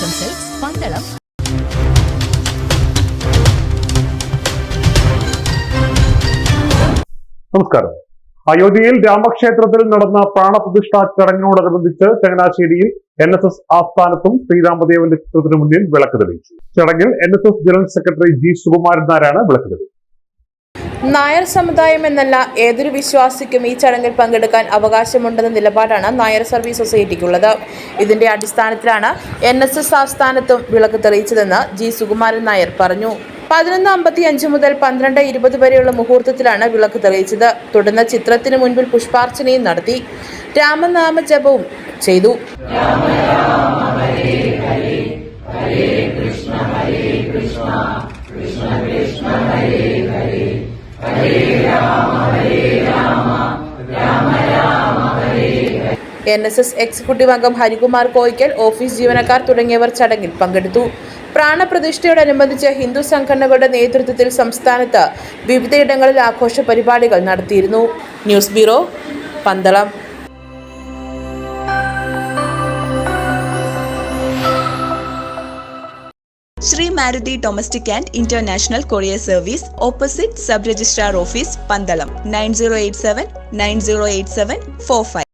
പന്തളം നമസ്കാരം. അയോധ്യയിൽ രാമക്ഷേത്രത്തിൽ നടന്ന പ്രാണപ്രതിഷ്ഠാ ചടങ്ങിനോടനുബന്ധിച്ച് ചങ്ങനാശ്ശേരിയിൽ എൻ എസ് എസ് ആസ്ഥാനത്തും ശ്രീരാമദേവന്റെ ചിത്രത്തിനു മുന്നിൽ വിളക്ക് തെളിയിച്ചു. ചടങ്ങിൽ N S S general secretary G Sukumaran നായരാണ് വിളക്ക് തെളിയിച്ചത്. നായർ സമുദായം എന്നല്ല ഏതൊരു വിശ്വാസിക്കും ഈ ചടങ്ങിൽ പങ്കെടുക്കാൻ അവകാശമുണ്ടെന്ന നിലപാടാണ് നായർ സർവീസ് സൊസൈറ്റിക്കുള്ളത്. ഇതിന്റെ അടിസ്ഥാനത്തിലാണ് എൻ എസ് എസ് ആസ്ഥാനത്തും വിളക്ക് തെളിയിച്ചതെന്ന് ജി സുകുമാരൻ നായർ പറഞ്ഞു. പതിനൊന്ന് അമ്പത്തി അഞ്ച് മുതൽ പന്ത്രണ്ട് ഇരുപത് വരെയുള്ള മുഹൂർത്തത്തിലാണ് വിളക്ക് തെളിയിച്ചത്. തുടർന്ന് ചിത്രത്തിന് മുൻപിൽ പുഷ്പാർച്ചനയും നടത്തി. രാമനാമ ജപവും ചെയ്തു. എൻ എസ് എസ് എക്സിക്യൂട്ടീവ് അംഗം ഹരികുമാർ കോയിക്കൽ ഓഫീസ് ജീവനക്കാർ തുടങ്ങിയവർ ചടങ്ങിൽ പങ്കെടുത്തു. പ്രാണപ്രതിഷ്ഠയോടനുബന്ധിച്ച് ഹിന്ദു സംഘടനകളുടെ നേതൃത്വത്തിൽ സംസ്ഥാനത്ത് വിവിധയിടങ്ങളിൽ ആഘോഷ പരിപാടികൾ നടത്തിയിരുന്നു. News bureau Pandalam. Shri Maruti domestic and international courier service opposite sub registrar office Pandalam. Nine zero eight seven nine zero eight seven four five.